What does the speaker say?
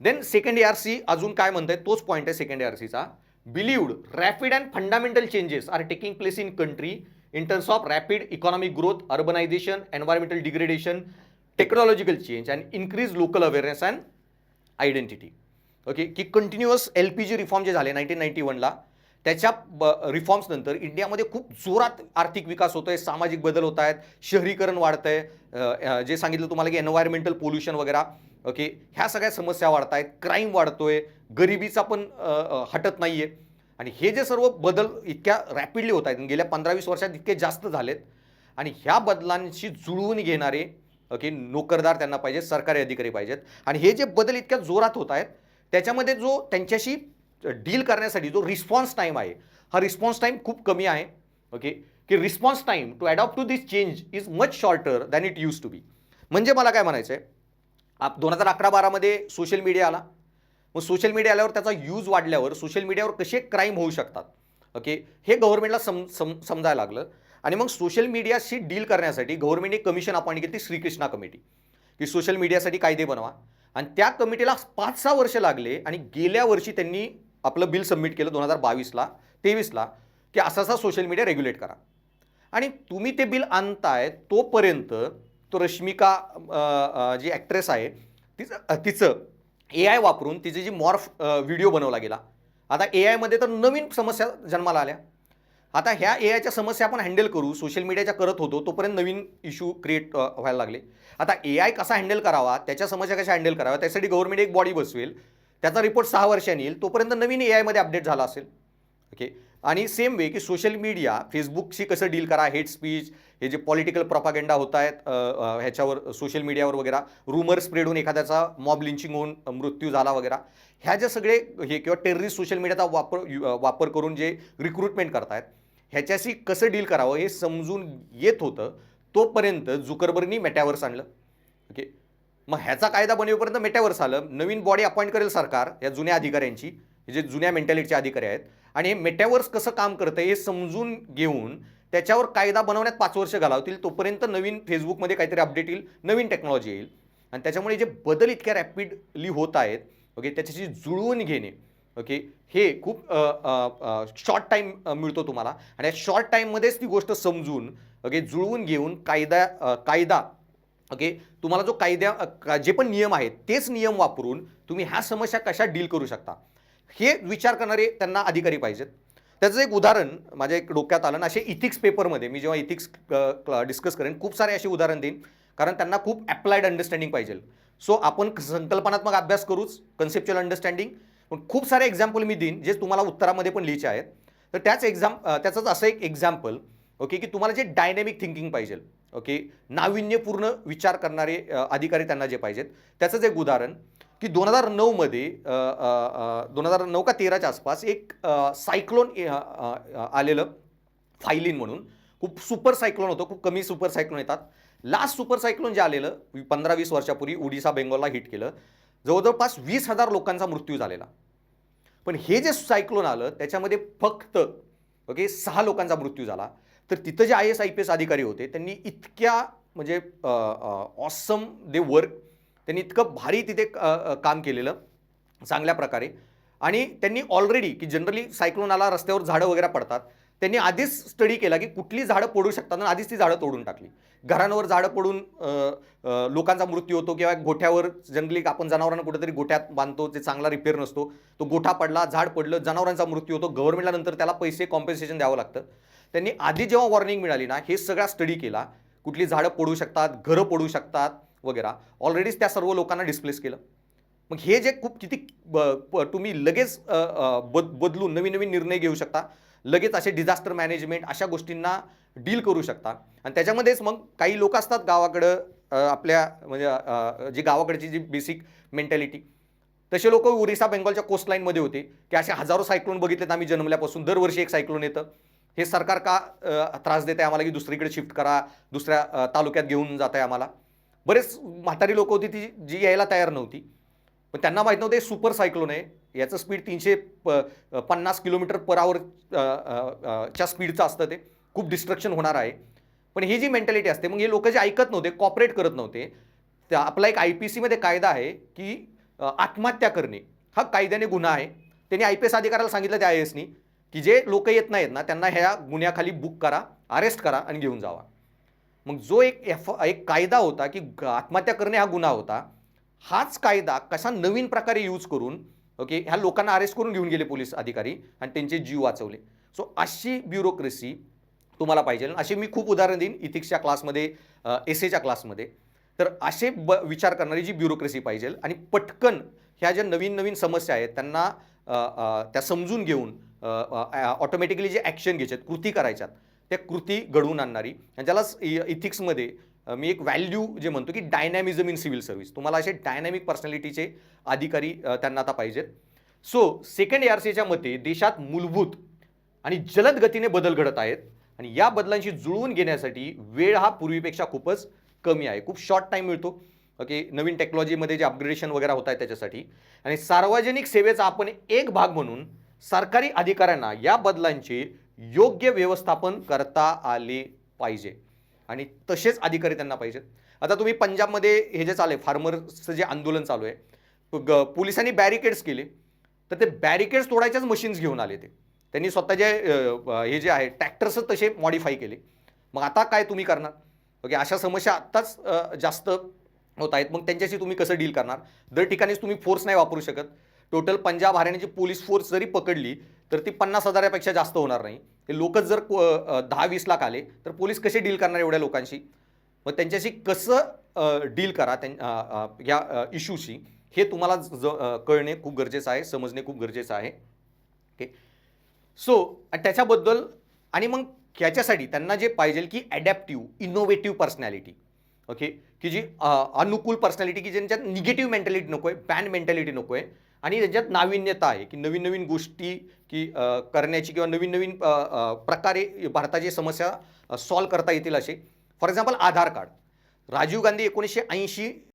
Then second R C अजून काय म्हणताय तोच पॉईंट आहे सेकंड आर सीचा believed rapid and fundamental changes are taking place in country in terms of rapid economic growth urbanisation environmental degradation technological change and increase local awareness and identity okay की continuous L P G reform जे झाले nineteen ninety वनला त्याच्या ब रिफॉर्म्सनंतर इंडियामध्ये खूप जोरात आर्थिक विकास होतो आहे सामाजिक बदल होत आहेत शहरीकरण वाढतंय. जे सांगितलं तुम्हाला की एन्व्हायरमेंटल पोल्युशन वगैरे ओके ह्या सगळ्या समस्या वाढत आहेत क्राईम वाढतो आहे गरिबीचा पण हटत नाही आहे आणि हे जे सर्व बदल इतक्या रॅपिडली होत आहेत गेल्या पंधरा वीस वर्षात इतके जास्त झालेत आणि ह्या बदलांशी जुळवून घेणारे ओके नोकरदार त्यांना पाहिजेत सरकारी अधिकारी पाहिजेत. आणि हे जे बदल इतक्या जोरात होत आहेत त्याच्यामध्ये जो त्यांच्याशी डील करण्यासाठी जो रिस्पॉन्स टाईम आहे हा रिस्पॉन्स टाईम खूप कमी आहे ओके की response time to adopt to this change is much shorter than it used to be. म्हणजे मला काय म्हणायचं आहे आप दोन हजार अकरा बारामध्ये सोशल मीडिया आला. मग सोशल मीडिया आल्यावर त्याचा यूज वाढल्यावर सोशल मीडियावर कसे क्राईम होऊ शकतात ओके हे गव्हर्नमेंटला सम सम समजायला लागलं. आणि मग सोशल मीडियाशी डील करण्यासाठी गव्हर्नमेंटने कमिशन अपॉइंट केली ती श्रीकृष्णा कमिटी की सोशल मीडियासाठी कायदे बनवा. आणि त्या कमिटीला पाच सहा वर्ष लागले आणि गेल्या वर्षी त्यांनी आपलं बिल सबमिट केलं दोन हजार बावीसला तेवीसला की असा असा सोशल मीडिया रेग्युलेट करा. आणि तुम्ही ते बिल आणताय तोपर्यंत तो रश्मिका जी ॲक्ट्रेस आहे तिचं तिचं ए आय वापरून तिची जी मॉर्फ व्हिडिओ बनवला गेला. आता ए आयमध्ये तर नवीन समस्या जन्माला आल्या. आता ह्या ए आयच्या समस्या आपण हँडल करू सोशल मीडियाच्या करत होतो तोपर्यंत नवीन इश्यू क्रिएट व्हायला लागले. आता ए आय कसा हँडल करावा त्याच्या समस्या कशा हँडल कराव्या त्यासाठी गव्हर्नमेंट एक बॉडी बसवेल. त्याचा रिपोर्ट सहा वर्षांनी येईल. तोपर्यंत नवीन ए आयमध्ये अपडेट झाला असेल. ओके आणि सेम वे की सोशल मीडिया फेसबुकशी कसं डील करा हेट स्पीच हे जे पॉलिटिकल प्रॉपागेंडा होत आहेत ह्याच्यावर सोशल मीडियावर वगैरे रूमर स्प्रेड होऊन एखाद्याचा मॉब लिंचिंग होऊन मृत्यू झाला वगैरे ह्या ज्या सगळे हे किंवा टेररिस्ट सोशल मीडियाचा वापर यु- वापर करून जे रिक्रुटमेंट करतायत ह्याच्याशी कसं डील करावं हे समजून येत होतं तोपर्यंत जुकरबर्गनी मेटॅवर्स आणलं. ओके मग ह्याचा कायदा बनवेपर्यंत मेटॅवर्स आलं नवीन बॉडी अपॉइंट करेल सरकार या जुन्या अधिकाऱ्यांची जे जुन्या मेंटॅलिटीचे अधिकारी आहेत. आणि हे मेटॅवर्स कसं काम करतं हे समजून घेऊन त्याच्यावर कायदा बनवण्यात पाच वर्ष घालावतील. तोपर्यंत नवीन फेसबुकमध्ये काहीतरी अपडेट येईल नवीन टेक्नॉलॉजी येईल. आणि त्याच्यामुळे जे बदल इतक्या रॅपिडली होत आहेत ओके त्याच्याशी जुळवून घेणे ओके हे खूप शॉर्ट टाईम मिळतो तुम्हाला. आणि या शॉर्ट टाईममध्येच ती गोष्ट समजून ओके जुळवून घेऊन कायदा कायदा ओके? तुम्हाला जो कायद्या का- जे पण नियम आहेत तेच नियम वापरून तुम्ही ह्या समस्या कशा डील करू शकता? हे विचार करणारे त्यांना अधिकारी पाहिजेत. त्याचं एक उदाहरण माझ्या एक डोक्यात आलं असे इथिक्स पेपरमध्ये मी जेव्हा इथिक्स डिस्कस करेन खूप सारे असे उदाहरण देईन. कारण त्यांना खूप अप्लाइड अंडरस्टँडिंग पाहिजे. सो आपण संकल्पनात्मक अभ्यास करूच कन्सेप्च्युअल अंडरस्टँडिंग पण खूप सारे एक्झाम्पल मी देईन जे तुम्हाला उत्तरामध्ये पण लिहायचे आहेत. तर त्याच एक्झाम त्याचंच असं एक एक्झाम्पल ओके की तुम्हाला जे डायनॅमिक थिंकिंग पाहिजे. ओके? नाविन्यपूर्ण विचार करणारे अधिकारी त्यांना जे पाहिजेत. त्याचंच एक उदाहरण की दोन हजार नऊमध्ये दोन हजार नऊ का तेराच्या आसपास एक सायक्लोन आलेलं फायलिन म्हणून. खूप सुपर सायक्लोन होतं खूप कमी सुपर सायक्लोन येतात. लास्ट सुपर सायक्लोन जे आलेलं पंधरा वीस वर्षापूर्वी ओडिसा बेंगॉलला हिट केलं. जवळजवळपास वीस हजार लोकांचा मृत्यू झालेला. पण हे जे सायक्लोन आलं त्याच्यामध्ये फक्त ओके सहा लोकांचा मृत्यू झाला. तर तिथं जे I S I P S अधिकारी होते त्यांनी इतक्या म्हणजे ऑसम दे वर्क त्यांनी इतकं भारी तिथे काम केलेलं चांगल्या प्रकारे. आणि त्यांनी ऑलरेडी की जनरली सायक्लोन आला रस्त्यावर झाडं वगैरे पडतात. त्यांनी आधीच स्टडी केला की कुठली झाडं पडू शकतात आधीच ती झाडं तोडून टाकली. घरांवर झाडं पडून लोकांचा मृत्यू होतो किंवा गोठ्यावर जंगली आपण जनावरांना कुठेतरी गोठ्यात बांधतो ते चांगला रिपेअर नसतो. तो गोठा पडला झाड पडलं जनावरांचा मृत्यू होतो. गव्हर्नमेंटला नंतर त्याला पैसे कॉम्पेन्सेशन द्यावं लागतं. त्यांनी आधी जेव्हा वॉर्निंग मिळाली ना हे सगळा स्टडी केला. कुठली झाडं पडू शकतात घरं पडू शकतात वगैरे. ऑलरेडीच त्या सर्व लोकांना डिस्प्लेस केलं. मग हे जे खूप किती ब- प- तुम्ही लगेच बद बदलून नवीन नवीन निर्णय घेऊ शकता. लगेच असे डिझास्टर मॅनेजमेंट अशा गोष्टींना डील करू शकता. आणि त्याच्यामध्येच मग काही लोक असतात गावाकडं आपल्या म्हणजे जी गावाकडची जी बेसिक मेंटॅलिटी तसे लोक ओरिसा बेंगॉलच्या कोस्टलाईनमध्ये होते की असे हजारो सायक्लोन बघितलेत आम्ही जन्मल्यापासून. दरवर्षी एक सायक्लोन येतं. हे सरकार का त्रास देत आहे आम्हाला की दुसरीकडे शिफ्ट करा दुसऱ्या तालुक्यात घेऊन जात आहे आम्हाला? बरेच म्हातारी लोक होती ती जी यायला तयार नव्हती. पण त्यांना माहीत नव्हतं हे सुपर सायक्लोन आहे. याचं स्पीड तीनशे प पन्नास किलोमीटर पर आवर च्या स्पीडचं असतं ते. खूप डिस्ट्रक्शन होणार आहे. पण ही जी मेंटॅलिटी असते मग हे लोक जे ऐकत नव्हते कॉपरेट करत नव्हते त्या आपला एक आय पी सीमध्ये कायदा आहे की आत्महत्या करणे. हा कायद्याने गुन्हा आहे. त्यांनी आय पी एस अधिकाऱ्याला सांगितलं त्या आय एसनी की जे लोक येत नाहीत ना त्यांना ह्या गुन्ह्याखाली बुक करा अरेस्ट करा आणि घेऊन जावा. मग जो एक एफ एक कायदा होता की आत्महत्या करणे हा गुन्हा होता हाच कायदा कसा नवीन प्रकारे यूज करून ओके ह्या लोकांना अरेस्ट करून घेऊन गेले पोलीस अधिकारी आणि त्यांचे जीव वाचवले. सो अशी ब्युरोक्रेसी तुम्हाला पाहिजे. आणि अशी मी खूप उदाहरण देईन इथिक्सच्या क्लासमध्ये एस एच्या क्लासमध्ये तर असे ब विचार करणारी जी ब्युरोक्रेसी पाहिजे आणि पटकन ह्या ज्या नवीन नवीन समस्या आहेत त्यांना त्या समजून घेऊन ऑटोमॅटिकली जे ॲक्शन घ्यायचे आहेत कृती करायच्यात त्या कृती घडवून आणणारी. आणि ज्याला इथिक्समध्ये मी एक व्हॅल्यू जे म्हणतो की डायनॅमिझम इन सिव्हिल सर्व्हिस तुम्हाला असे डायनॅमिक पर्सनॅलिटीचे अधिकारी त्यांना आता पाहिजेत. सो सेकंड आर सीच्या मते देशात मूलभूत आणि जलद गतीने बदल घडत आहेत आणि या बदलांशी जुळवून घेण्यासाठी वेळ हा पूर्वीपेक्षा खूपच कमी आहे. खूप शॉर्ट टाईम मिळतो. ओके नवीन टेक्नॉलॉजीमध्ये जे अपग्रेडेशन वगैरे होत आहे त्याच्यासाठी. आणि सार्वजनिक सेवेचा आपण एक भाग म्हणून सरकारी अधिकाऱ्यांना या बदलांचे योग्य व्यवस्थापन करता आले पाहिजे. आणि तसेच अधिकारी त्यांना पाहिजेत. आता तुम्ही पंजाबमध्ये हे जे चालू आहे फार्मर्सचं जे आंदोलन चालू आहे ग- पोलिसांनी बॅरिकेड्स केले. तर ते बॅरिकेड्स तोडायच्याच मशीन्स घेऊन आले ते. त्यांनी स्वतःचे जे हे जे आहे ट्रॅक्टर्स तसे मॉडिफाय केले. मग आता काय तुम्ही करणार? ओके अशा समस्या आत्ताच जास्त होत आहेत. मग त्यांच्याशी तुम्ही कसं डील करणार? दर ठिकाणीच तुम्ही फोर्स नाही वापरू शकत. टोटल पंजाब हरियाणाची पोलीस फोर्स जरी पकडली तर ती पन्नास हजारापेक्षा जास्त होणार नाही. ते लोकच जर को- दहा वीस लाख आले तर पोलीस कसे डील करणार एवढ्या लोकांशी? मग त्यांच्याशी कसं डील करा त्यां या इश्यूशी हे तुम्हाला ज कळणे खूप गरजेचं आहे समजणे खूप गरजेचं आहे. ओके? सो त्याच्याबद्दल आणि मग ह्याच्यासाठी त्यांना जे पाहिजे की ॲडॅप्टिव्ह इनोव्हेटिव्ह पर्सनॅलिटी ओके? की जी अनुकूल पर्सनॅलिटी की ज्यांच्यात निगेटिव्ह मेंटॅलिटी नको आहे बॅन मेंटॅलिटी नको आहे आणि त्याच्यात नाविन्यता आहे की नवीन नवीन गोष्टी की करण्याची किंवा नवीन नवीन प्रकारे भारताची समस्या सॉल्व करता येतील असे. For example Aadhaar card. Rajiv Gandhi एकोणीसशे ऐंशी